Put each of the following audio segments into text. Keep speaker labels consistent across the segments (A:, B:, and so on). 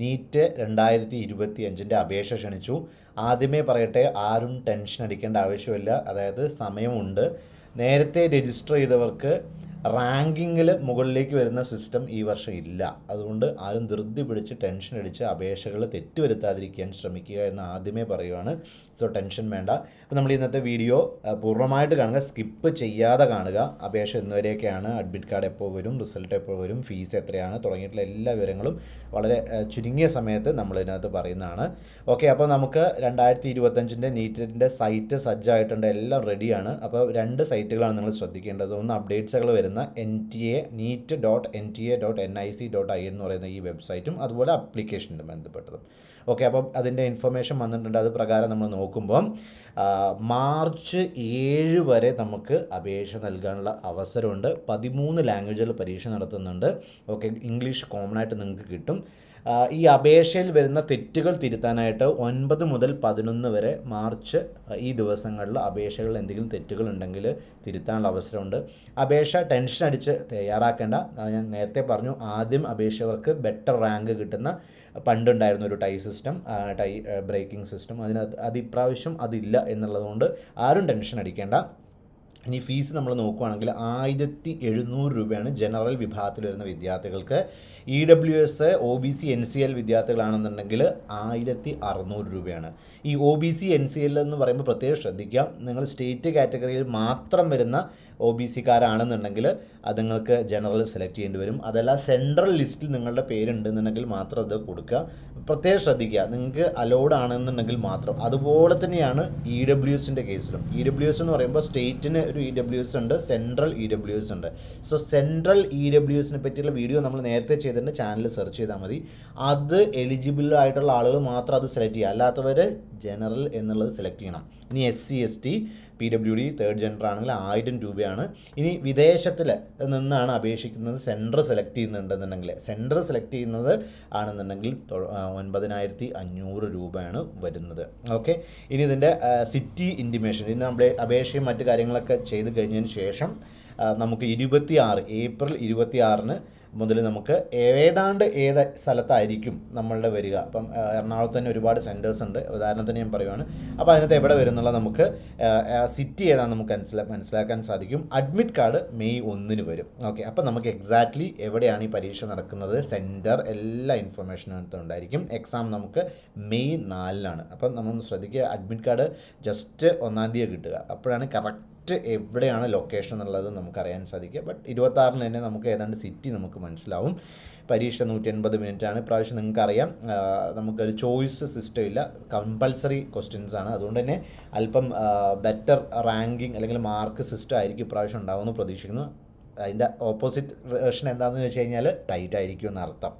A: NEET രണ്ടായിരത്തി ഇരുപത്തി അഞ്ചിന്റെ അപേക്ഷ ക്ഷണിച്ചു. ആദ്യമേ പറയട്ടെ ആരും ടെൻഷൻ അടിക്കേണ്ട ആവശ്യമില്ല. അതായത് സമയമുണ്ട്. നേരത്തെ രജിസ്റ്റർ ചെയ്തവർക്ക് റാങ്കിങ്ങിൽ മുകളിലേക്ക് വരുന്ന സിസ്റ്റം ഈ വർഷം ഇല്ല. അതുകൊണ്ട് ആരും ധൃതി പിടിച്ച് ടെൻഷൻ അടിച്ച് അപേക്ഷകൾ തെറ്റുവരുത്താതിരിക്കാൻ ശ്രമിക്കുക എന്ന് ആദ്യമേ പറയുവാണ്. സോ ടെൻഷൻ വേണ്ട. അപ്പോൾ നമ്മൾ ഇന്നത്തെ വീഡിയോ പൂർണമായിട്ട് കാണുക. സ്കിപ്പ് ചെയ്യാതെ കാണുക. അപേക്ഷ എന്നുവരെയൊക്കെയാണ് അഡ്മിറ്റ് കാർഡ് എപ്പോൾ വരും? റിസൾട്ട് എപ്പോൾ വരും? ഫീസ് എത്രയാണ്? തുടങ്ങിയിട്ടുള്ള എല്ലാ വിവരങ്ങളും വളരെ ചുരുങ്ങിയ സമയത്ത് നമ്മൾ ഇതിനകത്ത് പറയുന്നതാണ്. ഓക്കെ അപ്പോൾ നമുക്ക് രണ്ടായിരത്തി ഇരുപത്തഞ്ചിന്റെ നീറ്റിന്റെ സൈറ്റ് സജ്ജമായിട്ടുണ്ട് എല്ലാം റെഡിയാണ് അപ്പോൾ രണ്ട് സൈറ്റുകളാണ് നിങ്ങൾ ശ്രദ്ധിക്കേണ്ടത്. ഒന്ന് അപ്ഡേറ്റ്സുകൾ വരുന്ന N T A NEET dot N T A dot N I C dot I എന്ന് പറയുന്ന ഈ വെബ്സൈറ്റും അതുപോലെ അപ്ലിക്കേഷനും ബന്ധപ്പെട്ടതും. ഓക്കെ അപ്പം അതിന്റെ ഇൻഫർമേഷൻ വന്നിട്ടുണ്ട്. അത് പ്രകാരം നമ്മൾ നോക്കുമ്പം മാർച്ച് ഏഴ് വരെ നമുക്ക് അപേക്ഷ നൽകാനുള്ള അവസരമുണ്ട്. പതിമൂന്ന് ലാംഗ്വേജുകൾ പരീക്ഷ നടത്തുന്നുണ്ട്. ഓക്കെ ഇംഗ്ലീഷ് കോമൺ ആയിട്ട് നിങ്ങൾക്ക് കിട്ടും. ഈ അപേക്ഷയിൽ വരുന്ന തെറ്റുകൾ തിരുത്താനായിട്ട് ഒൻപത് മുതൽ പതിനൊന്ന് വരെ മാർച്ച് ഈ ദിവസങ്ങളിൽ അപേക്ഷകളിൽ എന്തെങ്കിലും തെറ്റുകൾ ഉണ്ടെങ്കിൽ തിരുത്താനുള്ള അവസരമുണ്ട്. അപേക്ഷ ടെൻഷൻ അടിച്ച് തയ്യാറാക്കേണ്ട. ഞാൻ നേരത്തെ പറഞ്ഞു ആദ്യം അപേക്ഷകർക്ക് ബെറ്റർ റാങ്ക് കിട്ടുന്ന പണ്ടുണ്ടായിരുന്ന ഒരു tie system tie breaking system അതിനകത്ത് അത് ഇപ്രാവശ്യം അതില്ല എന്നുള്ളതുകൊണ്ട് ആരും ടെൻഷൻ അടിക്കേണ്ട. ഇനി ഫീസ് നമ്മൾ നോക്കുകയാണെങ്കിൽ ആയിരത്തി എഴുന്നൂറ് രൂപയാണ് ജനറൽ വിഭാഗത്തിൽ വരുന്ന വിദ്യാർത്ഥികൾക്ക്. E W S O B C N C L വിദ്യാർത്ഥികളാണെന്നുണ്ടെങ്കിൽ ആയിരത്തി അറുന്നൂറ് രൂപയാണ്. ഈ O B C N C L എന്ന് പറയുമ്പോൾ പ്രത്യേകം ശ്രദ്ധിക്കാം. നിങ്ങൾ സ്റ്റേറ്റ് കാറ്റഗറിയിൽ മാത്രം വരുന്ന ഒ ബി സിക്കാരാണെന്നുണ്ടെങ്കിൽ അത് നിങ്ങൾക്ക് ജനറൽ സെലക്ട് ചെയ്യേണ്ടി വരും. അതല്ല സെൻട്രൽ ലിസ്റ്റിൽ നിങ്ങളുടെ പേരുണ്ടെന്നുണ്ടെങ്കിൽ മാത്രം അത് കൊടുക്കുക. പ്രത്യേകം ശ്രദ്ധിക്കുക നിങ്ങൾക്ക് അലോഡ് ആണെന്നുണ്ടെങ്കിൽ മാത്രം. അതുപോലെ തന്നെയാണ് ഇ ഡബ്ല്യു എസിന്റെ കേസിലും. ഇ ഡബ്ല്യു എസ് എന്ന് പറയുമ്പോൾ സ്റ്റേറ്റിന് ഒരു ഇ ഡബ്ല്യു എസ് ഉണ്ട് സെൻട്രൽ ഇ ഡബ്ല്യു എസ് ഉണ്ട്. സോ സെൻട്രൽ ഇ ഡബ്ല്യു എസിനെ പറ്റിയുള്ള വീഡിയോ നമ്മൾ നേരത്തെ ചെയ്തിട്ടുണ്ട്. ചാനൽ സെർച്ച് ചെയ്താൽ മതി. അത് എലിജിബിൾ ആയിട്ടുള്ള ആളുകൾ മാത്രം അത് സെലക്ട് ചെയ്യുക. അല്ലാത്തവർ ജനറൽ എന്നുള്ളത് സെലക്ട് ചെയ്യണം. ഇനി S C S T P W D third gender ആണെങ്കിൽ ആയിരം രൂപയാണ്. ഇനി വിദേശത്തിൽ നിന്നാണ് അപേക്ഷിക്കുന്നത് സെന്റർ സെലക്ട് ചെയ്യുന്നുണ്ടെന്നുണ്ടെങ്കിൽ. സെന്റർ സെലക്ട് ചെയ്യുന്നത് ആണെന്നുണ്ടെങ്കിൽ ഒൻപതിനായിരത്തി അഞ്ഞൂറ് രൂപയാണ് വരുന്നത്. ഓക്കെ ഇനി ഇതിന്റെ സിറ്റി ഇന്റിമേഷൻ ഇനി നമ്മുടെ അപേക്ഷയും മറ്റു കാര്യങ്ങളൊക്കെ ചെയ്ത് കഴിഞ്ഞതിന് ശേഷം നമുക്ക് ഇരുപത്തി ആറ് ഏപ്രിൽ ഇരുപത്തി ആറിന് മുതൽ നമുക്ക് ഏതാണ്ട് ഏത് സ്ഥലത്തായിരിക്കും നമ്മളുടെ വരിക. അപ്പം എറണാകുളത്ത് തന്നെ ഒരുപാട് സെന്റേഴ്സ് ഉണ്ട്. ഉദാഹരണത്തിന് ഞാൻ പറയുവാണ്. അപ്പോൾ അതിനകത്ത് എവിടെ വരുന്നുള്ള നമുക്ക് സിറ്റി ഏതാണെന്ന് നമുക്ക് മനസ്സിലാ മനസ്സിലാക്കാൻ സാധിക്കും. അഡ്മിറ്റ് കാർഡ് മെയ് ഒന്നിന് വരും. ഓക്കെ അപ്പോൾ നമുക്ക് എക്സാക്ട്ലി എവിടെയാണ് ഈ പരീക്ഷ നടക്കുന്നത്? സെന്റർ എല്ലാ ഇൻഫർമേഷനും ഉണ്ടായിരിക്കും എക്സാം നമുക്ക് മെയ് നാലിനാണ്. അപ്പം നമ്മൾ ശ്രദ്ധിക്കുക അഡ്മിറ്റ് കാർഡ് ജസ്റ്റ് ഒന്നാം തീയതി കിട്ടുക. അപ്പോഴാണ് കറക്റ്റ് എവിടെയാണ് ലൊക്കേഷൻ എന്നുള്ളത് നമുക്കറിയാൻ സാധിക്കുക. ബട്ട് ഇരുപത്താറിന് തന്നെ നമുക്ക് ഏതാണ്ട് സിറ്റി നമുക്ക് മനസ്സിലാവും. പരീക്ഷ നൂറ്റി എൺപത് മിനിറ്റ് ആണ് ഇപ്രാവശ്യം നിങ്ങൾക്കറിയാം നമുക്കൊരു ചോയ്സ് സിസ്റ്റം ഇല്ല. കമ്പൽസറി ക്വസ്റ്റ്യൻസ് ആണ്. അതുകൊണ്ട് തന്നെ അല്പം ബെറ്റർ റാങ്കിങ് അല്ലെങ്കിൽ മാർക്ക് സിസ്റ്റം ആയിരിക്കും ഇപ്രാവശ്യം ഉണ്ടാവുമെന്ന് പ്രതീക്ഷിക്കുന്നു. അതിന്റെ ഓപ്പോസിറ്റ് വേർഷൻ എന്താണെന്ന് വെച്ച് കഴിഞ്ഞാൽ ടൈറ്റ് ആയിരിക്കും എന്നർത്ഥം.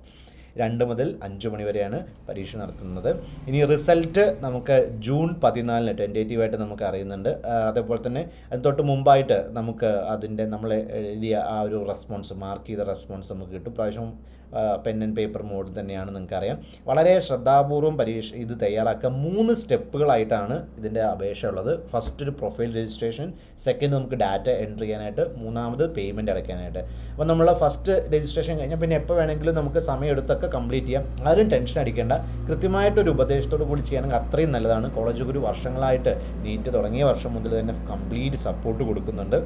A: രണ്ട് മുതൽ അഞ്ച് മണി വരെയാണ് പരീക്ഷ നടത്തുന്നത്. ഇനി റിസൾട്ട് നമുക്ക് ജൂൺ പതിനാലിന് ടെന്റേറ്റീവായിട്ട് നമുക്ക് അറിയുന്നുണ്ട്. അതേപോലെ തന്നെ തൊട്ട് മുമ്പായിട്ട് നമുക്ക് അതിന്റെ നമ്മളെ എഴുതിയ ആ ഒരു റെസ്പോൺസ് മാർക്ക് ചെയ്ത റെസ്പോൺസ് നമുക്ക് കിട്ടും. പ്രാവശ്യം പെൻ ആൻഡ് പേപ്പർ മോഡിൽ തന്നെയാണ് നിങ്ങൾക്കറിയാം. വളരെ ശ്രദ്ധാപൂർവം പരീക്ഷ ഇത് തയ്യാറാക്കുക മൂന്ന് സ്റ്റെപ്പുകളായിട്ടാണ് ഇതിന്റെ അപേക്ഷ ഉള്ളത്. ഫസ്റ്റ് ഒരു പ്രൊഫൈൽ രജിസ്ട്രേഷൻ സെക്കൻഡ് നമുക്ക് ഡാറ്റ എൻട്രി ചെയ്യാനായിട്ട് മൂന്നാമത് പേയ്മെന്റ് അടയ്ക്കാനായിട്ട്. അപ്പോൾ നമ്മൾ ഫസ്റ്റ് രജിസ്ട്രേഷൻ കഴിഞ്ഞാൽ പിന്നെ എപ്പോൾ വേണമെങ്കിലും നമുക്ക് സമയം എടുത്തൊക്കെ കംപ്ലീറ്റ് ചെയ്യാം. ആരും ടെൻഷൻ അടിക്കേണ്ട. കൃത്യമായിട്ടൊരു ഉപദേശത്തോടു കൂടി ചെയ്യണമെങ്കിൽ അത്രയും നല്ലതാണ്. കോളേജ് ഒരു വർഷങ്ങളായിട്ട് നീറ്റ് തുടങ്ങിയ വർഷം മുതൽ തന്നെ കംപ്ലീറ്റ് സപ്പോർട്ട് കൊടുക്കുന്നുണ്ട്.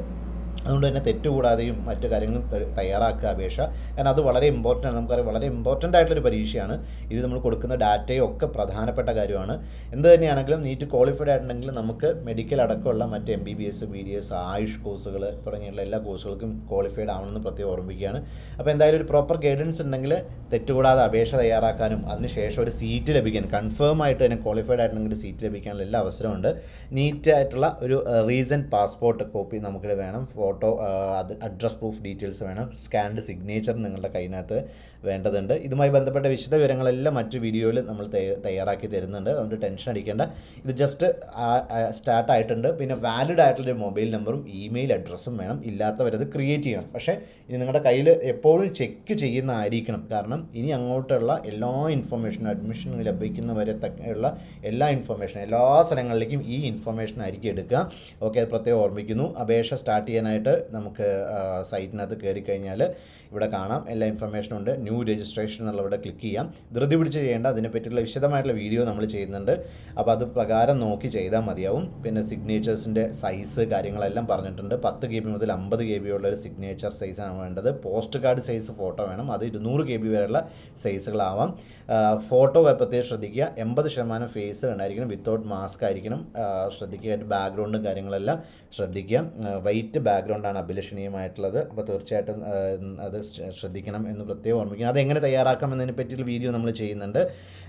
A: അതുകൊണ്ട് തന്നെ തെറ്റുകൂടാതെയും മറ്റു കാര്യങ്ങളും തയ്യാറാക്കുക അപേക്ഷ. കാരണം അത് വളരെ ഇമ്പോർട്ടന്റ് ആണ്. നമുക്കറിയാം വളരെ ഇമ്പോർട്ടന്റ് ആയിട്ടുള്ളൊരു പരീക്ഷയാണ്. ഇത് നമ്മൾ കൊടുക്കുന്ന ഡാറ്റയും ഒക്കെ പ്രധാനപ്പെട്ട കാര്യമാണ്. എന്ത് തന്നെയാണെങ്കിലും നീറ്റ് ക്വാളിഫൈഡ് ആയിട്ടുണ്ടെങ്കിൽ നമുക്ക് മെഡിക്കൽ അടക്കമുള്ള മറ്റ് M B B S B D S Ayush കോഴ്സുകൾ തുടങ്ങിയുള്ള എല്ലാ കോഴ്സുകൾക്കും ക്വാളിഫൈഡ് ആവണമെന്ന് പ്രത്യേകം ഓർമ്മിക്കുകയാണ്. അപ്പോൾ എന്തായാലും ഒരു പ്രോപ്പർ ഗൈഡൻസ് ഉണ്ടെങ്കിൽ തെറ്റുകൂടാതെ അപേക്ഷ തയ്യാറാക്കാനും അതിനുശേഷം ഒരു സീറ്റ് ലഭിക്കാൻ കൺഫേം ആയിട്ട് തന്നെ ക്വാളിഫൈഡ് ആയിട്ടുണ്ടെങ്കിൽ സീറ്റ് ലഭിക്കാനുള്ള എല്ലാ അവസരമുണ്ട് നീറ്റ് ആയിട്ടുള്ള ഒരു റീസന്റ് പാസ്പോർട്ട് കോപ്പി നമുക്ക് വേണം. ഫോട്ടോ അത് അഡ്രസ് പ്രൂഫ് ഡീറ്റെയിൽസ് വേണം. സ്കാൻഡ് സിഗ്നേച്ചർ നിങ്ങളുടെ കയ്യിനകത്ത്. വേണ്ടതുണ്ട്. ഇതുമായി ബന്ധപ്പെട്ട വിശദ വിവരങ്ങളെല്ലാം മറ്റു വീഡിയോയിൽ നമ്മൾ തയ്യാറാക്കി തരുന്നുണ്ട്. അതുകൊണ്ട് ടെൻഷൻ അടിക്കേണ്ട. ഇത് ജസ്റ്റ് സ്റ്റാർട്ട് ആയിട്ടുണ്ട്. പിന്നെ വാലിഡ് ആയിട്ടുള്ളൊരു മൊബൈൽ നമ്പറും ഇമെയിൽ അഡ്രസ്സും വേണം. ഇല്ലാത്തവരത് ക്രിയേറ്റ് ചെയ്യണം. പക്ഷേ ഇനി നിങ്ങളുടെ കയ്യിൽ എപ്പോഴും ചെക്ക് ചെയ്യുന്നതായിരിക്കണം. കാരണം ഇനി അങ്ങോട്ടുള്ള എല്ലാ ഇൻഫർമേഷനും അഡ്മിഷൻ ലഭിക്കുന്നവരെ ഉള്ള എല്ലാ ഇൻഫർമേഷനും എല്ലാ സ്ഥലങ്ങളിലേക്കും ഈ ഇൻഫർമേഷൻ ആയിരിക്കും എടുക്കുക. ഓക്കെ പ്രത്യേകം ഓർമ്മിക്കുന്നു. അപേക്ഷ സ്റ്റാർട്ട് ചെയ്യാനായിട്ട് നമുക്ക് സൈറ്റിനകത്ത് കയറി കഴിഞ്ഞാൽ ഇവിടെ കാണാം. എല്ലാ ഇൻഫർമേഷനും ഉണ്ട്. ന്യൂ രജിസ്ട്രേഷൻ എന്നുള്ള ഇവിടെ ക്ലിക്ക് ചെയ്യാം. ധൃതി പിടിച്ച് ചെയ്യേണ്ട അതിനെപ്പറ്റിയുള്ള വിശദമായിട്ടുള്ള വീഡിയോ നമ്മൾ ചെയ്യുന്നുണ്ട്. അപ്പോൾ അത് പ്രകാരം നോക്കി ചെയ്താൽ മതിയാവും. പിന്നെ സിഗ്നേച്ചേഴ്സിന്റെ സൈസ് കാര്യങ്ങളെല്ലാം പറഞ്ഞിട്ടുണ്ട്. പത്ത് കെ ബി മുതൽ അമ്പത് കെ ബി ഉള്ള ഒരു സിഗ്നേച്ചർ സൈസാണ് വേണ്ടത്. പോസ്റ്റ് കാർഡ് സൈസ് ഫോട്ടോ വേണം. അത് ഇരുന്നൂറ് കെ ബി വരെയുള്ള സൈസുകളാവാം ഫോട്ടോ പ്രത്യേകം ശ്രദ്ധിക്കുക. എൺപത് ശതമാനം ഫേസ് ഉണ്ടായിരിക്കണം. വിത്തൗട്ട് മാസ്ക് ആയിരിക്കണം. ശ്രദ്ധിക്കുക. അതിന്റെ ബാക്ക്ഗ്രൗണ്ടും കാര്യങ്ങളെല്ലാം ശ്രദ്ധിക്കുക. വൈറ്റ് ബാക്ക്ഗ്രൗണ്ടാണ് അഭിലഷണീയമായിട്ടുള്ളത്. അപ്പോൾ തീർച്ചയായിട്ടും അത് ശ്രദ്ധിക്കണം എന്ന് പ്രത്യേകം ഓർമ്മിക്കണം. അതെങ്ങനെ തയ്യാറാക്കാം എന്നതിനെ പറ്റിയുള്ള വീഡിയോ നമ്മൾ ചെയ്യുന്നുണ്ട്.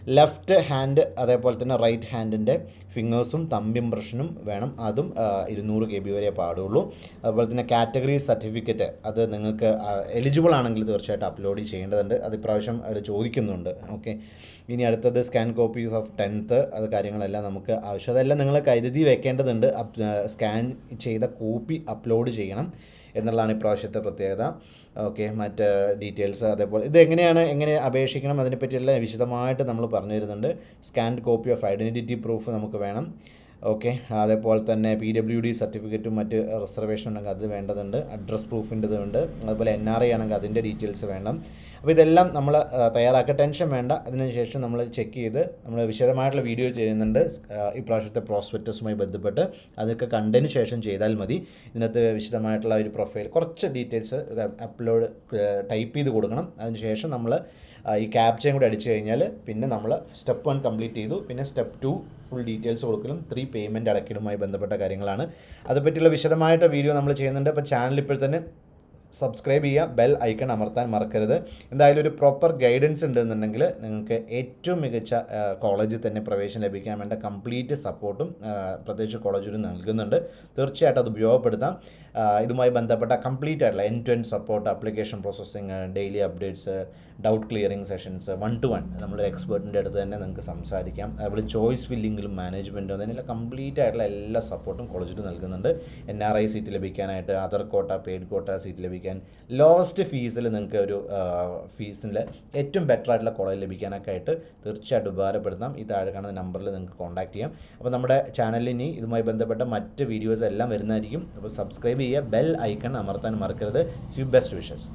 A: ലെഫ്റ്റ് ഹാൻഡ് അതേപോലെ തന്നെ റൈറ്റ് ഹാൻഡിന്റെ ഫിംഗേഴ്സും തമ്പ് ഇംപ്രഷനും വേണം. അതും ഇരുന്നൂറ് കെ ബി വരെ പാടുള്ളൂ. അതുപോലെ തന്നെ കാറ്റഗറി സർട്ടിഫിക്കറ്റ് അത് നിങ്ങൾക്ക് എലിജിബിൾ ആണെങ്കിൽ തീർച്ചയായിട്ടും അപ്ലോഡ് ചെയ്യേണ്ടതുണ്ട്. അത് ഇപ്രാവശ്യം അവർ ചോദിക്കുന്നുണ്ട്. ഓക്കെ. ഇനി അടുത്തത് സ്കാൻ കോപ്പീസ് ഓഫ് ടെൻത്ത് അത് കാര്യങ്ങളെല്ലാം നമുക്ക് ആവശ്യം. അതെല്ലാം നിങ്ങൾ കരുതി വെക്കേണ്ടതുണ്ട്. സ്കാൻ ചെയ്ത കോപ്പി അപ്ലോഡ് ചെയ്യണം എന്നുള്ളതാണ് ഇപ്രാവശ്യത്തെ പ്രത്യേകത. ഓക്കെ മറ്റ് ഡീറ്റെയിൽസ് അതേപോലെ. ഇത് എങ്ങനെയാണ് എങ്ങനെ അപേക്ഷിക്കണം? അതിനെപ്പറ്റിയെല്ലാം വിശദമായിട്ട് നമ്മൾ പറഞ്ഞു തരുന്നുണ്ട്. Scanned copy of identity proof നമുക്ക് വേണം. ഓക്കെ അതേപോലെ തന്നെ പി ഡബ്ല്യു ഡി സർട്ടിഫിക്കറ്റും മറ്റ് റിസർവേഷൻ ഉണ്ടെങ്കിൽ അത് വേണ്ടതുണ്ട്. അഡ്രസ് പ്രൂഫിന്റെത് ഉണ്ട്. അതുപോലെ എൻ ആർ ഐ ആണെങ്കിൽ അതിന്റെ ഡീറ്റെയിൽസ് വേണം. അപ്പോൾ ഇതെല്ലാം നമ്മൾ തയ്യാറാക്കുക ടെൻഷൻ വേണ്ട. അതിനുശേഷം നമ്മൾ ചെക്ക് ചെയ്ത് നമ്മൾ വിശദമായിട്ടുള്ള വീഡിയോ ചെയ്യുന്നുണ്ട്. ഇപ്രാവശ്യത്തെ പ്രോസ്പെക്ടസുമായി ബന്ധപ്പെട്ട് അതൊക്കെ കണ്ടതിന് ശേഷം ചെയ്താൽ മതി. ഇതിനകത്ത് വിശദമായിട്ടുള്ള ഒരു പ്രൊഫൈൽ കുറച്ച് ഡീറ്റെയിൽസ് അപ്ലോഡ് ടൈപ്പ് ചെയ്ത് കൊടുക്കണം. അതിനുശേഷം നമ്മൾ ഈ ക്യാപ്ചയും കൂടി അടിച്ചു കഴിഞ്ഞാൽ പിന്നെ നമ്മൾ സ്റ്റെപ്പ് വൺ കംപ്ലീറ്റ് ചെയ്തു. പിന്നെ സ്റ്റെപ്പ് ടു ഫുൾ ഡീറ്റെയിൽസ് കൊടുക്കലും ത്രീ പേയ്മെന്റ് അടയ്ക്കലുമായി ബന്ധപ്പെട്ട കാര്യങ്ങളാണ്. അതെപ്പറ്റിയുള്ള വിശദമായിട്ട് വീഡിയോ നമ്മൾ ചെയ്യുന്നുണ്ട്. അപ്പോൾ ചാനൽ ഇപ്പോൾ തന്നെ സബ്സ്ക്രൈബ് ചെയ്യുക ബെൽ ഐക്കൺ അമർത്താൻ മറക്കരുത്. എന്തായാലും ഒരു പ്രോപ്പർ ഗൈഡൻസ് ഉണ്ടെന്നുണ്ടെങ്കിൽ നിങ്ങൾക്ക് ഏറ്റവും മികച്ച കോളേജിൽ തന്നെ പ്രവേശനം ലഭിക്കാൻ വേണ്ട കംപ്ലീറ്റ് സപ്പോർട്ടും പ്രത്യേകിച്ച് കോളേജിൽ നൽകുന്നുണ്ട്. തീർച്ചയായിട്ടും അത് ഉപയോഗപ്പെടുത്താം. ഇതുമായി ബന്ധപ്പെട്ട കംപ്ലീറ്റ് ആയിട്ടുള്ള end to end support application processing daily updates doubt clearing sessions one to one നമ്മളൊരു എക്സ്പേർട്ടിന്റെ അടുത്ത് തന്നെ നിങ്ങൾക്ക് സംസാരിക്കാം. അതുപോലെ ചോയ്സ് ഫില്ലിങ്ങിലും മാനേജ്മെന്റും അതിനെല്ലാം കംപ്ലീറ്റ് ആയിട്ടുള്ള എല്ലാ സപ്പോർട്ടും കോളേജിൽ നൽകുന്നുണ്ട്. N R I seat ലഭിക്കാനായിട്ട് other quota paid quota seat ലഭിക്കാൻ ലോവസ്റ്റ് ഫീസിൽ നിങ്ങൾക്ക് ഒരു ഫീസിൽ ഏറ്റവും ബെറ്റർ ആയിട്ടുള്ള കോളേജ് ലഭിക്കാനൊക്കെ ആയിട്ട് തീർച്ചയായിട്ടും ഉപകാരപ്പെടുത്താം. ഈ താഴെ കാണുന്ന നമ്പറിൽ നിങ്ങൾക്ക് കോൺടാക്ട് ചെയ്യാം. അപ്പോൾ നമ്മുടെ ചാനലിൽ ഇനി ഇതുമായി ബന്ധപ്പെട്ട മറ്റ് വീഡിയോസ് എല്ലാം വരുന്നതായിരിക്കും. അപ്പോൾ സബ്സ്ക്രൈബ് ചെയ്യുക ബെൽ ഐക്കൺ അമർത്താൻ മറക്കരുത്. Sue best wishes